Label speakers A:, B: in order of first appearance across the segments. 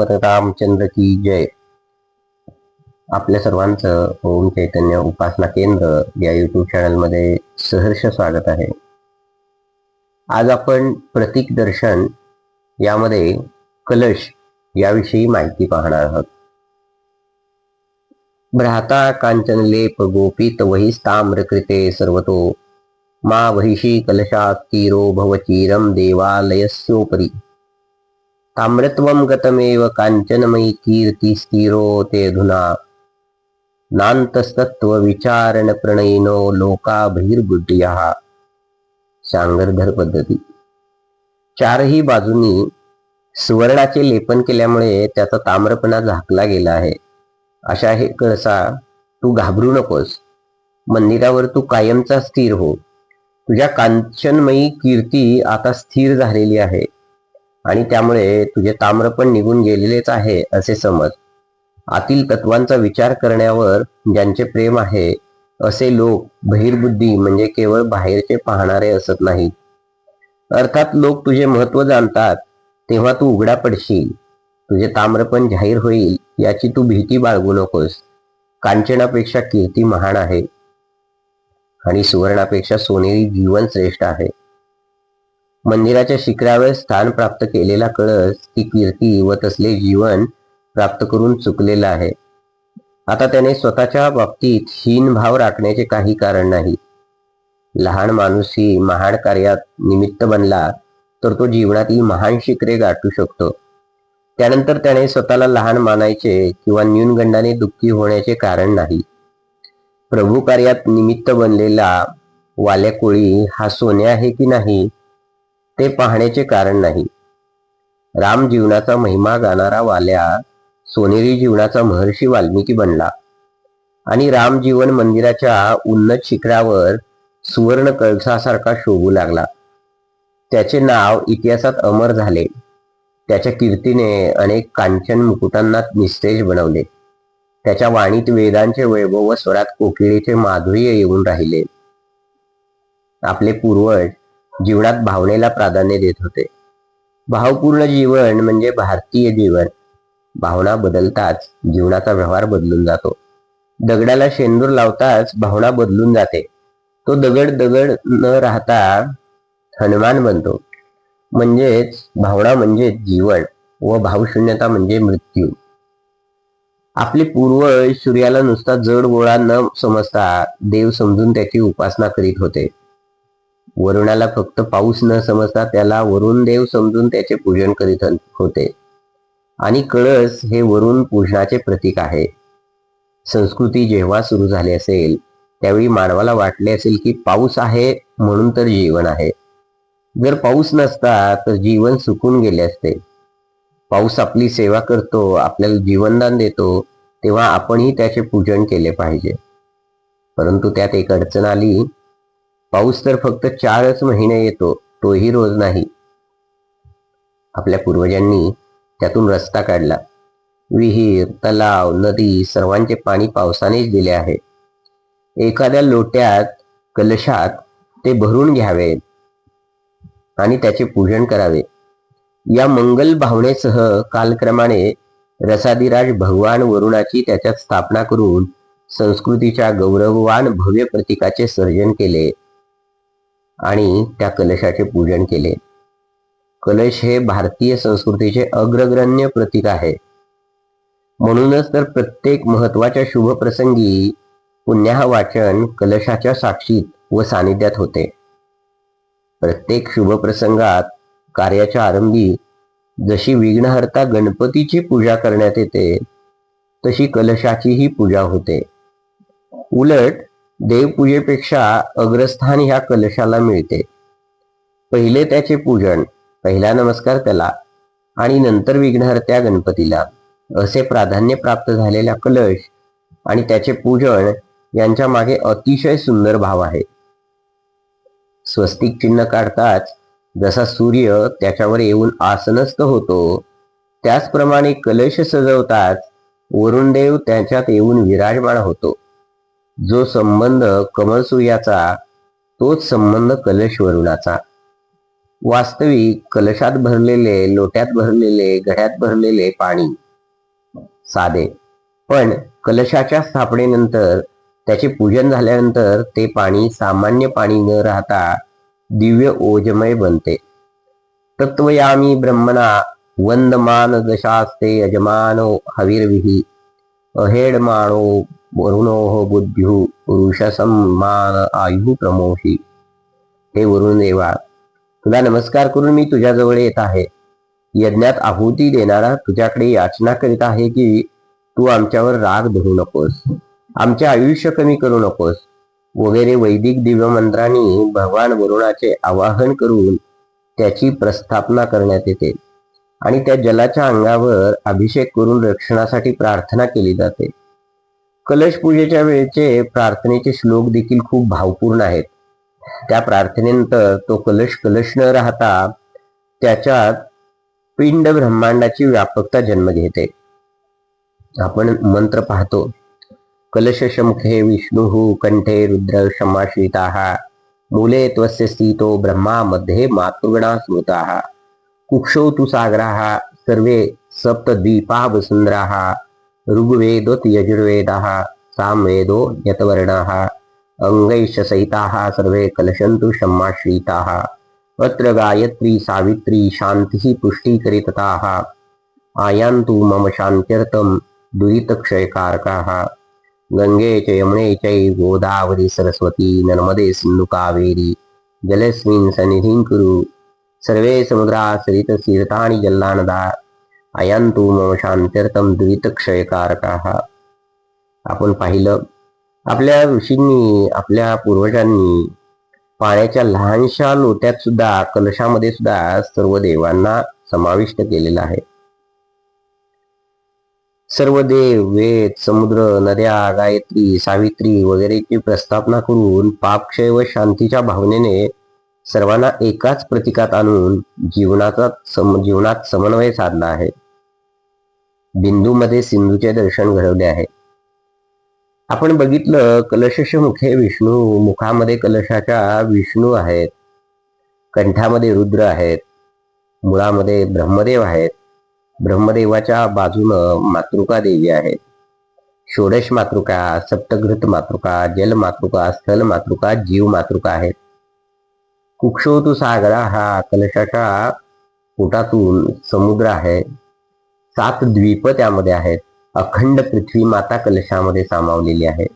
A: रामचंद्र की जय. आपल्या सर्वांचं ओम चैतन्य उपासना केंद्र या युट्यूब चॅनलमध्ये सहर्ष स्वागत आहे. आज आपण प्रतीक दर्शन यामध्ये कलश याविषयी माहिती पाहणार आहोत. भ्राता कांचन लेप गोपित वहिस्ताम्रकृते सर्वतो. मा वहिषी कलशात तीरो भवचीरम देवालयस्योपरी. ताम्रत्वम गतमेव कांचनमयी कीर्ती स्थिरो ते अधुना नांतस्तत्व विचारण प्रणयिनो लोकाभिर्बुद्धियः। शांगरधर पद्धती। चारही बाजूनी सुवर्णाचे लेपन केल्यामुळे त्याचा ताम्रपणा झाकला गेला आहे. अशा हे कळसा तू घाबरू नकोस. मंदिरावर तू कायमचा स्थिर हो. तुझ्या कांचनमयी कीर्ती आता स्थिर झालेली आहे. आणि त्यामुळे तुझे ताम्र पण निघून गेलेलेच आहे असे समज. आतील तत्वांचा विचार करण्यावर ज्यांचे प्रेम आहे असे लोक बहिर्बुद्धी म्हणजे केवळ बाहेरचे पाहणारे असत नाहीत. अर्थात लोक तुझे महत्त्व जाणतात तेव्हा तू उघडा पडशील. तुझे ताम्रपण जाहीर होईल याची तू भीती बाळगू नकोस. कांचनापेक्षा कीर्ती महान आहे. आणि सुवर्णापेक्षा सोनेरी जीवन श्रेष्ठ आहे. मंदिराच्या शिखरावर स्थान प्राप्त केलेला कळस ती कीर्ती व तसले जीवन प्राप्त करून चुकलेला आहे. आता त्याने स्वतःच्या बाबतीत हीन भाव राखण्याचे काही कारण नाही. लहान माणूसही महान कार्यात निमित्त बनला तर तो जीवनातील महान शिखरे गाठू शकतो. त्यानंतर त्याने स्वतःला लहान मानायचे किंवा न्यूनगंडाने दुःखी होण्याचे कारण नाही. प्रभू कार्यात निमित्त बनलेला वाल्या कोळी हा सोने आहे की नाही? ते पाहण्याचे कारण नाही. राम जीवनाचा महिमा गाणारा वाल्या सोनेरी जीवनाचा महर्षी वाल्मिकी बनला. आणि राम जीवन मंदिराच्या उन्नत शिखरावर सुवर्ण कळसासारखा शोभू लागला. त्याचे नाव इतिहासात अमर झाले. त्याच्या कीर्तीने अनेक कांचन मुकुटांना निस्तेज बनवले. त्याच्या वाणीत वेदांचे वैभव व स्वरात कोकिळीचे माधुर्य येऊन राहिले. आपले पूर्वज जीवनात भावनेला प्राधान्य देत होते. भावपूर्ण जीवन म्हणजे भारतीय जीवन. भावना बदलताच जीवनाचा व्यवहार बदलून जातो. दगडाला शेंदूर लावताच भावना बदलून जाते. तो दगड दगड न राहता हनुमान बनतो. म्हणजेच भावना म्हणजे जीवन व भावशून्यता म्हणजे मृत्यू. आपले पूर्वज सूर्याला नुसता जड गोळा न समजता देव समजून त्याची उपासना करीत होते. वरुणाला फक्त पाऊस न समजता त्याला वरुण देव समजून त्याचे पूजन करीत होते. आणि कळस हे वरुण पूजनाचे प्रतीक आहे. संस्कृती जेव्हा सुरू झाली असेल त्यावेळी मानवाला वाटले असेल की पाऊस आहे म्हणून तर जीवन आहे. जर पाऊस नसता तर जीवन सुकून गेले असते. पाऊस आपली सेवा करतो आपल्याला जीवनदान देतो तेव्हा आपणही त्याचे पूजन केले पाहिजे. परंतु त्यात एक अडचण आली पाऊस तर फक्त चारच महिने येतो तोही रोज नाही. आपल्या पूर्वजांनी त्यातून रस्ता काढला. विहीर तलाव नदी सर्वांचे पाणी पावसानेच दिले आहे. एखाद्या लोट्यात कलशात ते भरून घ्यावे आणि त्याचे पूजन करावे. या मंगल भावनेसह कालक्रमाने रसादिराज भगवान वरुणाची त्याच्यात स्थापना करून संस्कृतीच्या गौरववान भव्य प्रतीकाचे सर्जन केले. आणि त्या कलशाचे पूजन केले. कलश हे भारतीय संस्कृतीचे अग्रगण्य प्रतीक आहे. म्हणूनच तर प्रत्येक महत्त्वाच्या शुभ प्रसंगी पुण्याह वाचन कलशाच्या साक्षीत व सानिध्यात होते. प्रत्येक शुभ प्रसंगात कार्याच्या आरंभी जशी विघ्नहर्ता गणपतीची पूजा करण्यात येते तशी कलशाचीही पूजा होते. उलट देवपूजेपेक्षा अग्रस्थान ह्या कलशाला मिळते. पहिले त्याचे पूजन पहिला नमस्कार त्याला आणि नंतर विघ्नहर्त्या गणपतीला. असे प्राधान्य प्राप्त झालेला कलश आणि त्याचे पूजन यांच्या मागे अतिशय सुंदर भाव आहे. स्वस्तिक चिन्ह काढताच जसा सूर्य त्याच्यावर येऊन आसनस्थ होतो त्याचप्रमाणे कलश सजवताच वरुणदेव त्याच्यात येऊन विराजमान होतो. जो संबंध कमलसूर्याचा तोच संबंध कलश वरुणाचा वास्तविक कलशात भरलेले लोट्यात भरलेले घड्यात भरलेले पाणी. साधे. पण कलशाच्या स्थापनेनंतर त्याचे पूजन झाल्यानंतर ते पाणी सामान्य पाणी न राहता दिव्य ओजमय बनते. तत्वयामी ब्रह्मणा वंदमान दशास्ते यजमानो हविर्विही अहेडमाणो वरुणोः बुद्ध्यू पुरुषसम्मान आयुः प्रमोही। हे वरुण देवा तुला नमस्कार करून मी तुझ्याजवळ येत आहे. यज्ञात आहुती देणारा तुझ्याकडे याचना करीत आहे की तू आमच्यावर राग धरू नकोस आमचे आयुष्य कमी करू नकोस वगैरे वैदिक दिव्य मंत्रांनी भगवान वरुणाचे आवाहन करून त्याची प्रस्थापना करण्यात येते आणि त्या जलाच्या अंगावर अभिषेक करून रक्षणासाठी प्रार्थना केली जाते. कलश पूजेच्या वेळेचे प्रार्थनेचे श्लोक देखील खूप भावपूर्ण आहेत. त्या प्रार्थनेनंतर तो कलश कलश न राहता त्याच्यात पिंड ब्रह्मांडाची व्यापकता जन्म घेते. आपण मंत्र पाहतो कलशशमुखे विष्णू कंठे रुद्र क्षमाश्रिता मुले त्वस्य स्थितो ब्रह्मा मध्ये मातृगणा स्मृता कुक्षौ तु सागरा सर्वे सप्तद्वीपा वसुंधरा ऋग्वेदोत यजुर्वेदाः सामवेदो यतवर्णाः अंगैश्च सहिताः सर्वे कलशन्तु शम्माश्रिताः। अत्र गायत्री सावित्री शान्तिः पुष्टीकरितताः। आयान्तु मम शान्त्यर्थं दुरितक्षयकारकाः। गङ्गे च यमुने चैव गोदावरी सरस्वती नर्मदे सिन्धु कावेरी जलस्मिन् सन्निधिं कुरु। सर्वे समुद्रा सरिततीर्थानि जल्लानदा अयंतु मम शांत्यर्थम दुरितक्षयकारकाः आपण पाहिलं आपल्या ऋषींनी आपल्या पूर्वजांनी पाण्याच्या लहानशा लोट्यात सुद्धा कलशामध्ये सुद्धा सर्व देवांना समाविष्ट केलेला आहे. सर्व देव वेद समुद्र नद्या गायत्री सावित्री वगैरेची प्रस्थापना करून पापक्षय व शांतीच्या भावनेने सर्वांना एकाच प्रतीकात आणून जीवनाचा सम जीवनात समन्वय साधला आहे. बिंदूमध्ये सिंधूचे दर्शन घडवले आहे. आपण बघितलं कलशश मुखे विष्णू मुखामध्ये कलशाच्या विष्णू आहेत. कंठामध्ये रुद्र आहेत. मुळामध्ये ब्रह्मदेव आहेत. ब्रह्मदेवाच्या बाजूनं मातृका देवी आहेत. षोडश मातृका सप्तघृत मातृका जल मातृका स्थल मातृका जीव मातृका आहेत. कुक्षोतू सागरा हा कलशाच्या पोटातून समुद्र आहे. सात द्वीप त्यामध्ये आहेत. अखंड पृथ्वी माता कलशामध्ये सामावलेली आहे.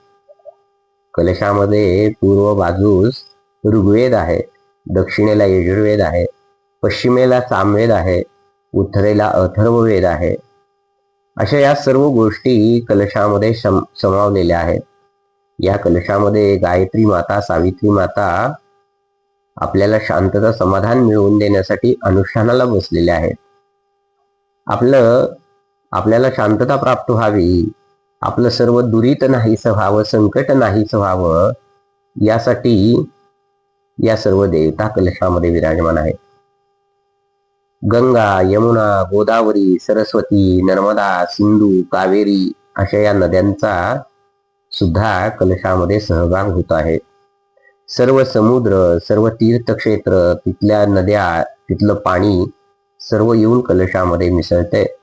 A: कलशामध्ये पूर्व बाजूस ऋग्वेद आहे दक्षिणेला यजुर्वेद आहे पश्चिमेला सामवेद आहे उत्तरेला अथर्ववेद आहे. अशा या सर्व गोष्टी कलशामध्ये सम समावलेल्या आहेत. या कलशामध्ये गायत्री माता सावित्री माता आपल्याला शांतता समाधान मिळवून देण्यासाठी अनुष्ठानाला बसलेल्या आहेत. आपलं आपल्याला शांतता प्राप्त व्हावी. आपलं सर्व दुरीत नाहीस व्हावं संकट नाहीस व्हावं यासाठी या सर्व देवता कलशामध्ये विराजमान आहेत. गंगा यमुना गोदावरी सरस्वती नर्मदा सिंधू कावेरी अशा या नद्यांचा सुद्धा कलशामध्ये सहभाग होत आहे. सर्व समुद्र सर्व तीर्थक्षेत्र तिथल्या नद्या तिथलं पाणी सर्व येऊन कलशामध्ये मिसळते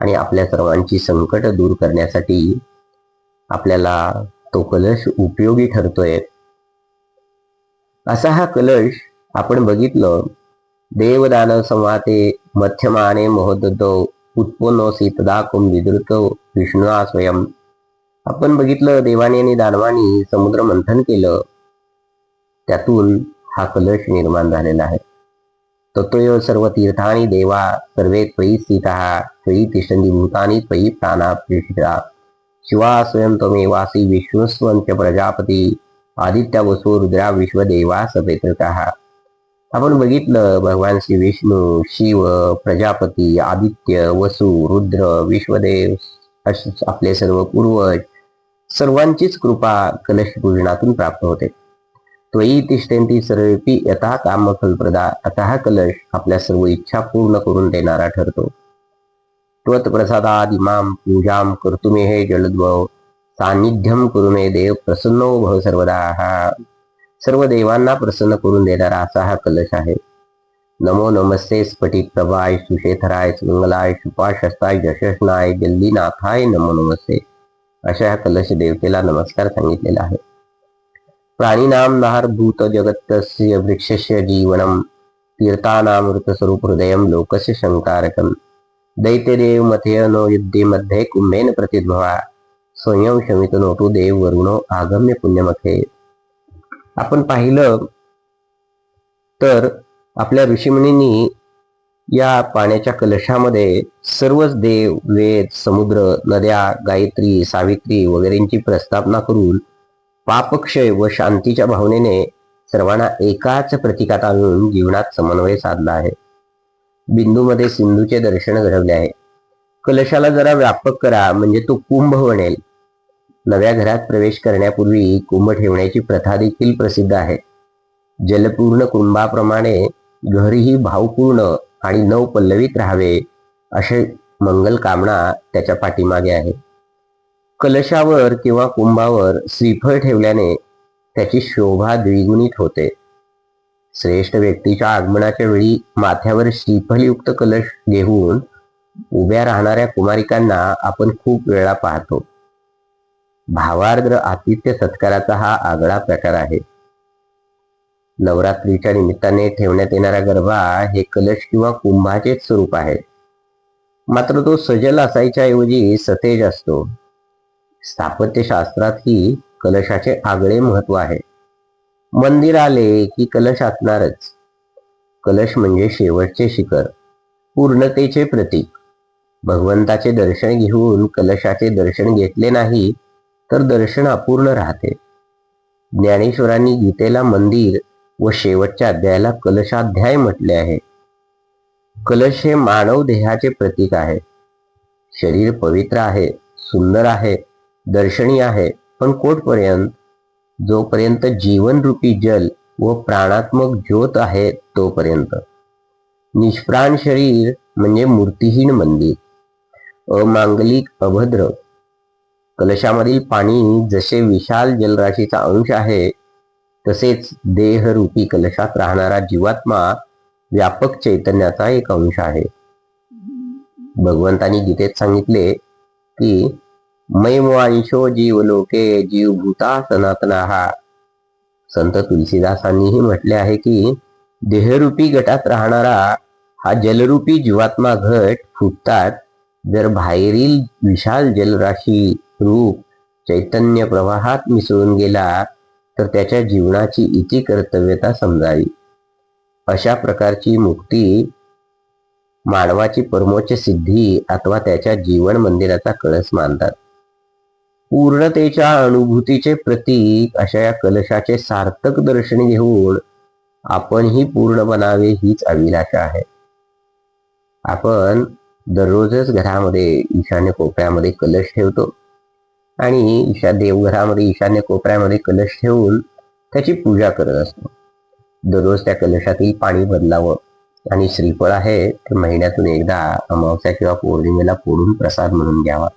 A: आणि आपल्या सर्वांची संकट दूर करण्यासाठी आपल्याला तो कलश उपयोगी ठरतोय. असा हा कलश आपण बघितलं. देवदान संवाते मध्यमाने महोदतो उत्पन्न सीतदा कुम विदृत विष्णू स्वयं. आपण बघितलं देवानी आणि दानवानी समुद्र मंथन केलं. त्यातून हा कलश निर्माण झालेला आहे. तत्वयो सर्व तीर्थानी देवा सर्वे त्वयी स्थिता त्वयी तिष्ठन्ति भूतानि त्वयी प्राणा प्रतिष्ठिता शिवा स्वयं त्वमेवासी विश्वस्वंत प्रजापती आदित्य वसु रुद्रा विश्वदेवा सपेत्रका आपण बघितलं भगवान श्री विष्णू शिव प्रजापती आदित्य वसु रुद्र विश्वदेव असे आपले सर्व पूर्वज सर्वांचीच कृपा कलश पूजनातून प्राप्त होते। त्वयी तिष्ठन्ती सर्वेपी यथा कामफलप्रदा। अतः कलश आपल्या सर्व इच्छा पूर्ण करून देणारा ठरतो। हे जलद्भव सान्निध्यम करुमे देव प्रसन्नो भव सर्वदा। हा सर्व देवांना प्रसन्न करून देणारा असा हा कलश आहे। नमो नमस्ते स्फटिक प्रभाय सुशेथराय सुमंगलाय शुपाशस्ताय यशस्नाय गल्लीनाथाय नमो नमस्ते। अशा ह्या कलश देवतेला नमस्कार सांगितलेला आहे। प्राणीनाम नहारभूत जगत्तस्य वृक्षस्य जीवनम तीर्थानामृत स्वरूप हृदयम लोकस्य शंकारकम दैत्यदेव मथेय नो युद्धे मध्ये कुंभेन प्रतिद्भवा स्वयं शमित नोटू देव वरुणो आगम्य पुण्यमथे। आपण पाहिलं तर आपल्या ऋषीमुनींनी या पाण्याच्या कलशामध्ये सर्वच देव वेद समुद्र नद्या गायत्री सावित्री वगैरेंची प्रस्थापना करून पापक्षय व शांतीच्या भावनेने सर्वांना एकाच प्रतीकात आणून जीवनात समन्वय साधला आहे. बिंदूमध्ये सिंधूचे दर्शन घडवले आहे. कलशाला जरा व्यापक करा म्हणजे तो कुंभ बनेल. नव्या घरात प्रवेश करण्यापूर्वी कुंभ ठेवण्याची प्रथा देखील प्रसिद्ध आहे. जलपूर्ण कुंभाप्रमाणे घरही भावपूर्ण आणि नव पल्लवीत राहावे असे मंगल कामना त्याच्या पाठीमागे आहे. कलशावर किंवा कुंभावर श्रीफळ ठेवल्याने त्याची शोभा द्विगुणित होते. श्रेष्ठ व्यक्तीच्या आगमनाच्या वेळी माथ्यावर श्रीफलयुक्त कलश घेऊन उभ्या राहणाऱ्या कुमारिकांना आपण खूप वेळा पाहतो. भावार्द्र आतिथ्य सत्काराचा हा आगळा प्रकार आहे. नवरात्रीच्या निमित्ताने ठेवण्यात येणारा गरबा हे कलश किंवा कुंभाचेच स्वरूप आहे. मात्र तो सजल असायच्या ऐवजी सतेज असतो. स्थापत्यशास्त्रातही कलशाचे आगळे महत्त्व आहे. मंदिर आले की कलश असणारच कलश म्हणजे शेवटचे शिखर पूर्णतेचे प्रतीक. भगवंताचे दर्शन घेऊन कलशाचे दर्शन घेतले नाही तर दर्शन अपूर्ण राहते. ज्ञानेश्वरांनी गीतेला मंदिर व शेवटच्या अध्यायाला कलशाध्याय म्हटले आहे. कलश हे मानव देहाचे प्रतीक आहे. शरीर पवित्र आहे सुंदर आहे दर्शनीय आहे. पण कोटपर्यंत जोपर्यंत जीवनरूपी जल व प्राणात्मक ज्योत आहे तोपर्यंत. निष्प्राण शरीर म्हणजे मूर्तीहीन मंदिर. अमांगलिक अभद्र. कलशामधील पाणी जसे विशाल जलराशीचा अंश आहे तसेच देहरूपी कलशात राहणारा जीवात्मा व्यापक चैतन्याचा एक अंश आहे. भगवंतानी गीतेत सांगितले की मैमवांशो जीव लोके जीव भूता सनातना हा संत तुलसीदासांनीही म्हटले आहे की देहरूपी गटात राहणारा हा जलरूपी जीवात्मा घट फुटतात जर बाहेरील विशाल जलराशी रूप चैतन्य प्रवाहात मिसळून गेला तर त्याच्या जीवनाची इति कर्तव्यता समजावी. अशा प्रकारची मुक्ती मानवाची परमोच्च सिद्धी अथवा त्याच्या जीवन मंदिराचा कळस मानतात. पूर्णतेच्या अनुभूतीचे प्रतीक अशा या कलशाचे सार्थक दर्शन घेऊन आपण ही पूर्ण बनावे हीच अभिलाषा आहे. आपण दररोजच घरामध्ये ईशान्य कोपऱ्यामध्ये कलश ठेवतो आणि ईशा देवघरामध्ये ईशान्य कोपऱ्यामध्ये कलश ठेवून त्याची पूजा करत असतो. दररोज त्या कलशातील पाणी बदलावं आणि श्रीफळ आहे ते महिन्यातून एकदा अमावस्या किंवा पौर्णिमेला फोडून प्रसाद म्हणून घ्यावा.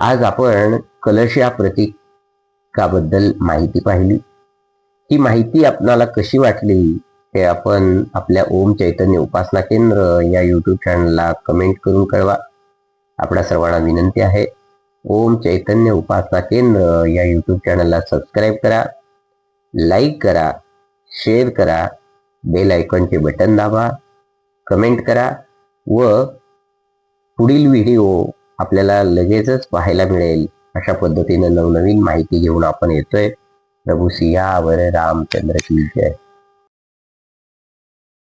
A: आज आपण कलश या प्रतीकाबद्दल माहिती पाहिली. ही माहिती आपणाला कशी वाटली हे आपण आपल्या ओम चैतन्य उपासना केंद्र या यूट्यूब चॅनलला कमेंट करून कळवा. आपल्या सर्वांना विनंती आहे. ओम चैतन्य उपासना केंद्र या यूट्यूब चॅनलला सबस्क्राईब करा. लाईक करा. शेअर करा. बेल आयकॉनचे बटन दाबा. कमेंट करा. व पुढील व्हिडिओ आपल्याला लगेचच पाहायला मिळेल. अशा पद्धतीने नवनवीन माहिती घेऊन आपण येतोय. प्रभू सियावर रामचंद्र की जय